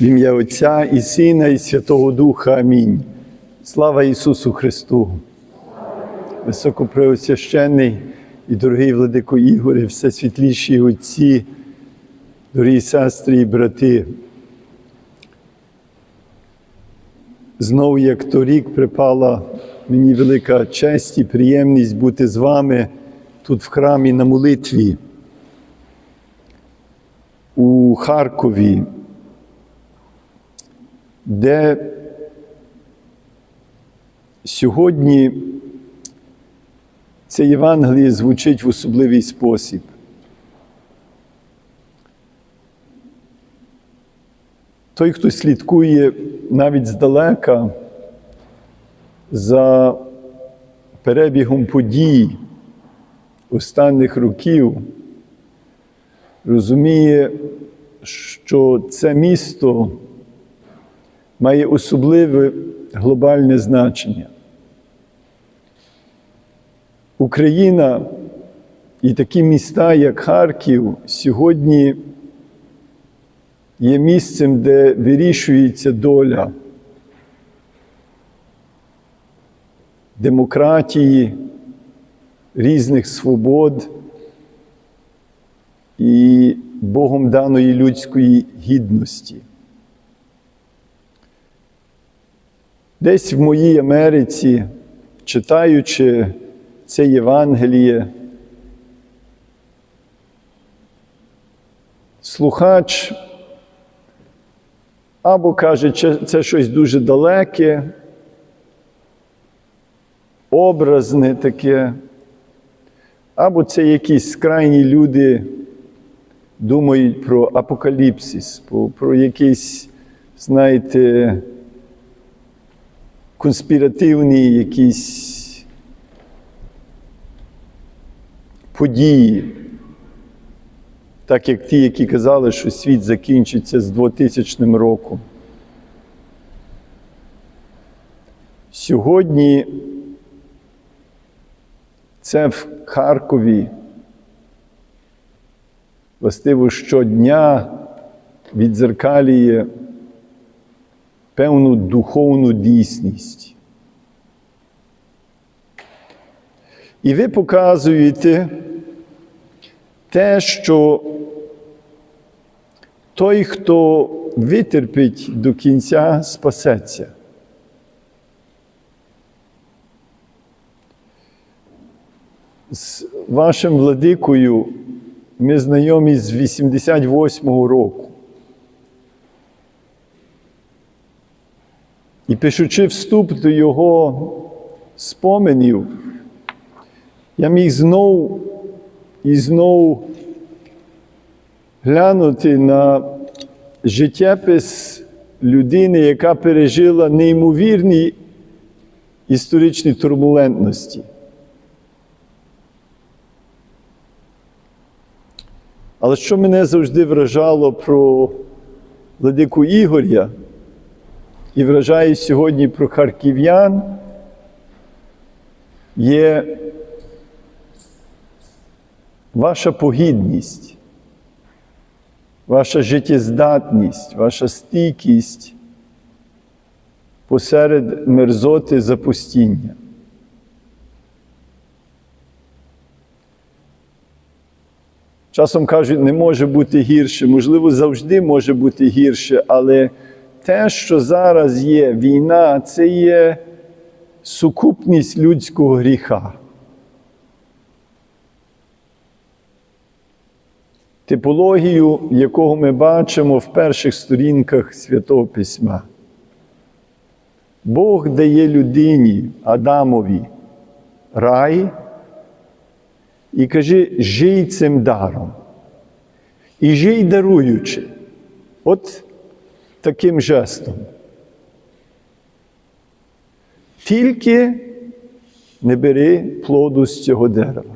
В ім'я Отця і Сина, і Святого Духа. Амінь. Слава Ісусу Христу! Високопреосвященний і дорогий владико Ігоре, всесвітліші отці, дорогі сестри і брати. Знову, як торік, припала мені велика честь і приємність бути з вами тут в храмі на молитві у Харкові, де сьогодні це Євангеліє звучить в особливий спосіб. Той, хто слідкує навіть здалека за перебігом подій останніх років, розуміє, що це місто має особливе глобальне значення. Україна і такі міста, як Харків, сьогодні є місцем, де вирішується доля демократії, різних свобод і Богом даної людської гідності. Десь в моїй Америці, читаючи це Євангеліє, слухач або каже, «Це- щось дуже далеке, образне таке, або це якісь крайні люди думають про апокаліпсис, про, про якісь, знаєте, конспіративні якісь події, так як ті, які казали, що світ закінчиться з 2000 роком. Сьогодні це в Харкові властиво щодня відзеркалює певну духовну дійсність. І ви показуєте те, що той, хто витерпить до кінця, спасеться. З вашим владикою ми знайомі з 88-го року. І пишучи вступ до його споменів, я міг знов і знов глянути на життєпис людини, яка пережила неймовірні історичні турбулентності. Але що мене завжди вражало про владику Ігоря і вражає сьогодні про харків'ян, є ваша погідність, ваша життєздатність, ваша стійкість посеред мерзоти запустіння. Часом кажуть, не може бути гірше, можливо, завжди може бути гірше, але те, що зараз є війна, це є сукупність людського гріха. Типологію, якого ми бачимо в перших сторінках Святого Письма. Бог дає людині Адамові рай і каже, жий цим даром. І жий даруючи. От таким жестом. Тільки не бери плоду з цього дерева.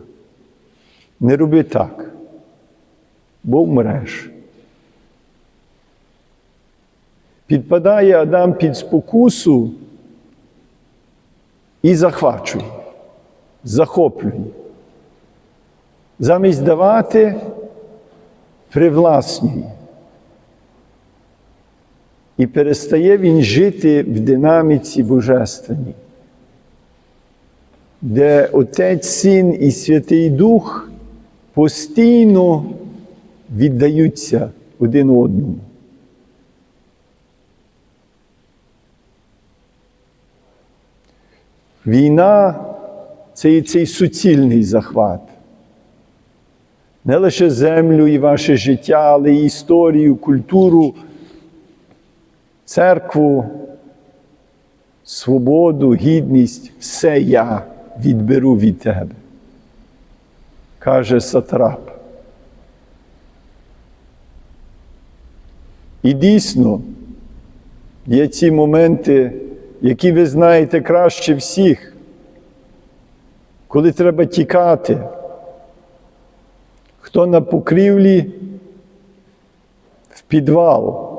Не роби так, бо вмреш. Підпадає Адам під спокусу і захвачує, захоплює. замість давати, привласнює. І перестає він жити в динаміці божественній, де Отець, Син і Святий Дух постійно віддаються один одному. Війна це і цей суцільний захват. Не лише землю і ваше життя, але й історію, культуру, церкву, свободу, гідність, все я відберу від тебе, каже Сатрап. І дійсно є ці моменти, які ви знаєте краще всіх, коли треба тікати. Хто на покрівлі в підвал,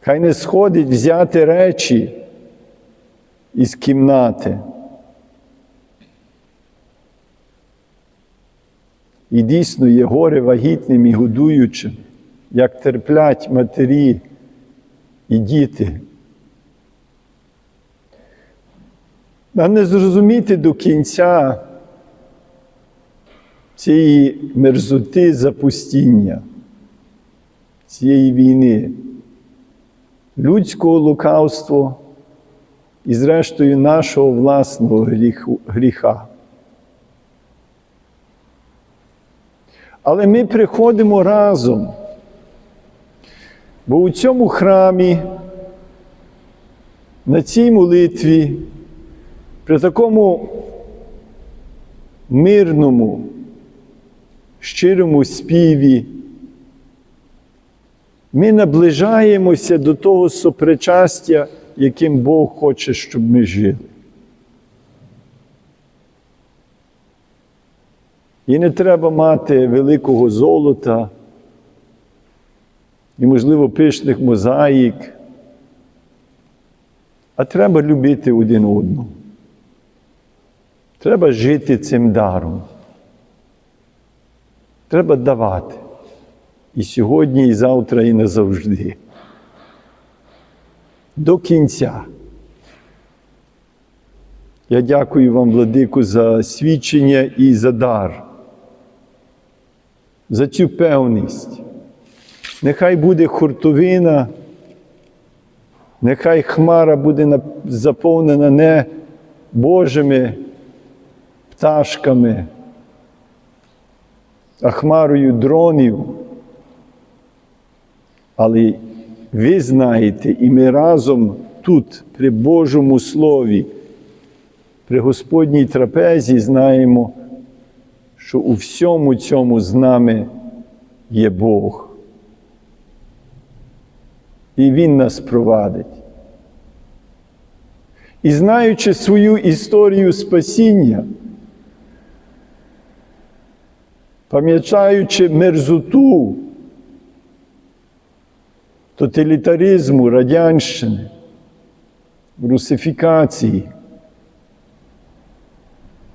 хай не сходить взяти речі із кімнати. І дійсно є горе вагітним і годуючим, як терплять матері і діти. А не зрозуміти до кінця цієї мерзоти запустіння, цієї війни, людського лукавства і, зрештою, нашого власного гріху, гріха. Але ми приходимо разом, бо у цьому храмі, на цій молитві, при такому мирному, щирому співі, ми наближаємося до того сопричастя, яким Бог хоче, щоб ми жили. І не треба мати великого золота і, можливо, пишних мозаїк, а треба любити один одного. Треба жити цим даром. Треба давати. І сьогодні, і завтра, і назавжди. До кінця. Я дякую вам, Владику, за свідчення і за дар, за цю певність. Нехай буде хуртовина, нехай хмара буде заповнена не Божими пташками, а хмарою дронів. Але ви знаєте, і ми разом тут, при Божому Слові, при Господній трапезі знаємо, що у всьому цьому з нами є Бог. І Він нас провадить. І знаючи свою історію спасіння, пам'ятаючи мерзоту тоталітаризму радянщини, русифікації,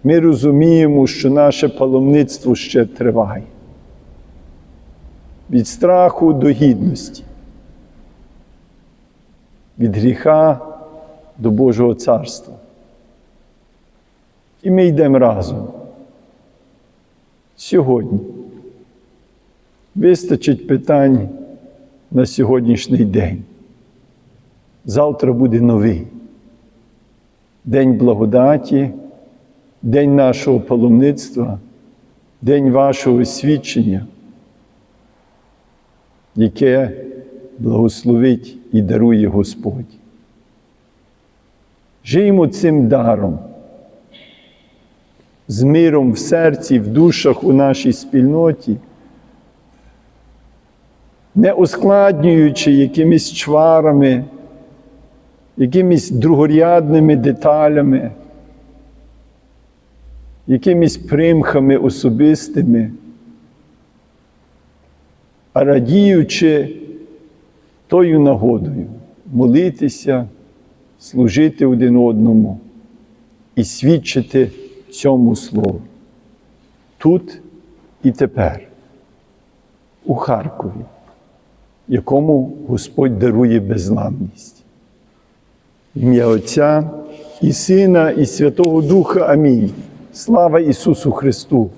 ми розуміємо, що наше паломництво ще триває. Від страху до гідності, від гріха до Божого царства. І ми йдемо разом. Сьогодні вистачить питань на сьогоднішній день. Завтра буде новий День благодаті, День нашого паломництва, День вашого свідчення, яке благословить і дарує Господь. Жиємо цим даром, з миром в серці, в душах у нашій спільноті, не ускладнюючи якимись чварами, якимись другорядними деталями, якимись примхами особистими, а радіючи тою нагодою молитися, служити один одному і свідчити цьому слову. тут і тепер, у Харкові, якому Господь дарує безламність. В Ім'я Отця і Сина, і Святого Духа. Амінь. Слава Ісусу Христу!